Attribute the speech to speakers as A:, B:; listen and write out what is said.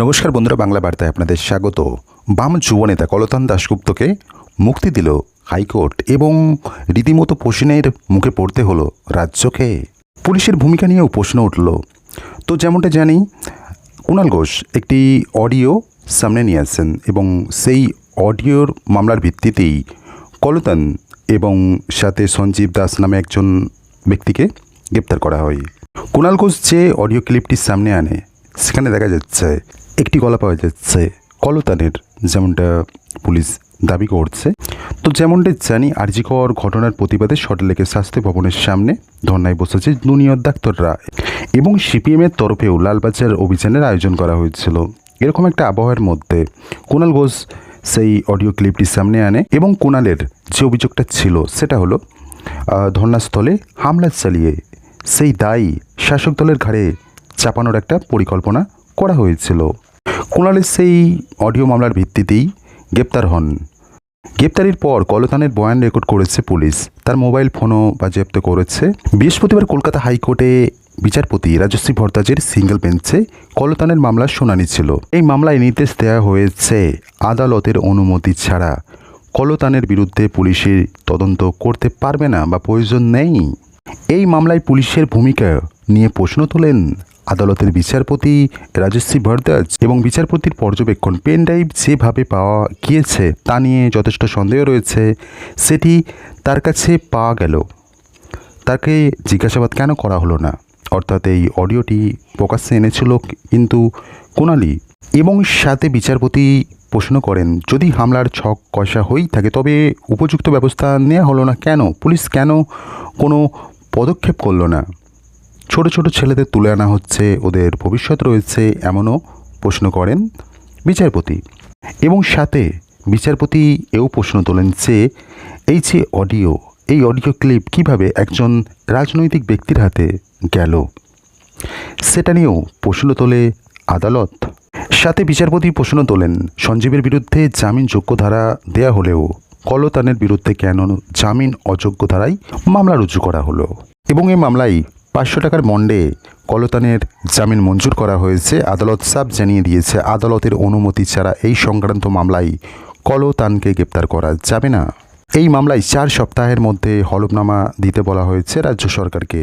A: নমস্কার বন্ধুরা, বাংলা বার্তায় আপনাদের স্বাগত। বাম যুবনেতা কলতান দাশগুপ্তকে মুক্তি দিল হাইকোর্ট এবং রীতিমতো প্রশ্নের মুখে পড়তে হলো রাজ্যকে। পুলিশের ভূমিকা নিয়েও প্রশ্ন উঠল। তো যেমনটা জানি, কুণাল ঘোষ একটি অডিও সামনে নিয়ে আসছেন এবং সেই অডিওর মামলার ভিত্তিতেই কলতান এবং সাথে সঞ্জীব দাস নামে একজন ব্যক্তিকে গ্রেপ্তার করা হয়। কুণাল ঘোষ যে অডিও ক্লিপটি সামনে আনে, সেখানে দেখা যাচ্ছে একটি গলা পাওয়া যাচ্ছে কলতানের, যেমনটা পুলিশ দাবি করছে। তো যেমনটা জানি আরজিকর ঘটনার প্রতিবাদে সল্টলেকের স্বাস্থ্য ভবনের সামনে ধর্নায় বসেছে জুনিয়র ডাক্তাররা এবং সিপিএমের তরফেও লালবাজার অভিযানের আয়োজন করা হয়েছিল। এরকম একটা আবহাওয়ার মধ্যে কুণাল ঘোষ সেই অডিও ক্লিপটি সামনে আনে এবং কুণালের যে অভিযোগটা ছিল সেটা হলো ধর্নাস্থলে হামলা চালিয়ে সেই দায়ী শাসক দলের ঘাড়ে চাপানোর একটা পরিকল্পনা করা হয়েছিল। কুণালের সেই অডিও মামলার ভিত্তিতেই গ্রেপ্তার হন। গ্রেপ্তারির পর কলতানের বয়ান রেকর্ড করেছে পুলিশ। তার মোবাইল ফোনও বাজেয়াপ্ত করেছে। বৃহস্পতিবার কলকাতা হাইকোর্টে বিচারপতি রাজশ্রী ভট্টাচার্যের সিঙ্গেল বেঞ্চে কলতানের মামলার শুনানি ছিল। এই মামলায় নির্দেশ দেওয়া হয়েছে, আদালতের অনুমতি ছাড়া। কলতানের বিরুদ্ধে পুলিশের তদন্ত করতে পারবে না বা প্রয়োজন নেই। এই মামলায় পুলিশের ভূমিকা নিয়ে প্রশ্ন তোলেন আদালতের বিচারপতি রাজশ্রী ভরদাস এবং বিচারপতির পর্যবেক্ষণ, পেন ড্রাইভ যেভাবে পাওয়া গিয়েছে তা নিয়ে যথেষ্ট সন্দেহ রয়েছে। সেটি তার কাছে পাওয়া গেল। তাকে জিজ্ঞাসাবাদ কেন করা হলো না? অর্থাৎ এই অডিওটি প্রকাশ্যে এনেছিল কিন্তু কোনালি এবং সাথে বিচারপতি প্রশ্ন করেন, যদি হামলার ছক কষা হয়েই থাকে, তবে উপযুক্ত ব্যবস্থা নেওয়া হলো না কেন? পুলিশ কেন কোনো পদক্ষেপ করল না? ছোট ছোট ছেলেদের তুলে আনা হচ্ছে, ওদের ভবিষ্যৎ রয়েছে এমনও প্রশ্ন করেন বিচারপতি। এবং সাথে বিচারপতি এও প্রশ্ন তোলেন যে, এই যে অডিও, এই অডিও ক্লিপ কীভাবে একজন রাজনৈতিক ব্যক্তির হাতে গেল? সেটা নিয়েও প্রশ্ন তোলে আদালত। সাথে বিচারপতি প্রশ্ন তোলেন, সঞ্জীবের বিরুদ্ধে জামিন যোগ্য ধারা দেয়া হলেও কলতানের বিরুদ্ধে কেন জামিন অযোগ্য ধারায় মামলা রুজু করা হলো? এবং এই মামলায় পাঁচশো টাকার মণ্ডে কলতানের জামিন মঞ্জুর করা হয়েছে। আদালত সাফ জানিয়ে দিয়েছে, আদালতের অনুমতি ছাড়া এই সংক্রান্ত মামলায় কলতানকে গ্রেপ্তার করা যাবে না। এই মামলায় চার সপ্তাহের মধ্যে হলফনামা দিতে বলা হয়েছে রাজ্য সরকারকে।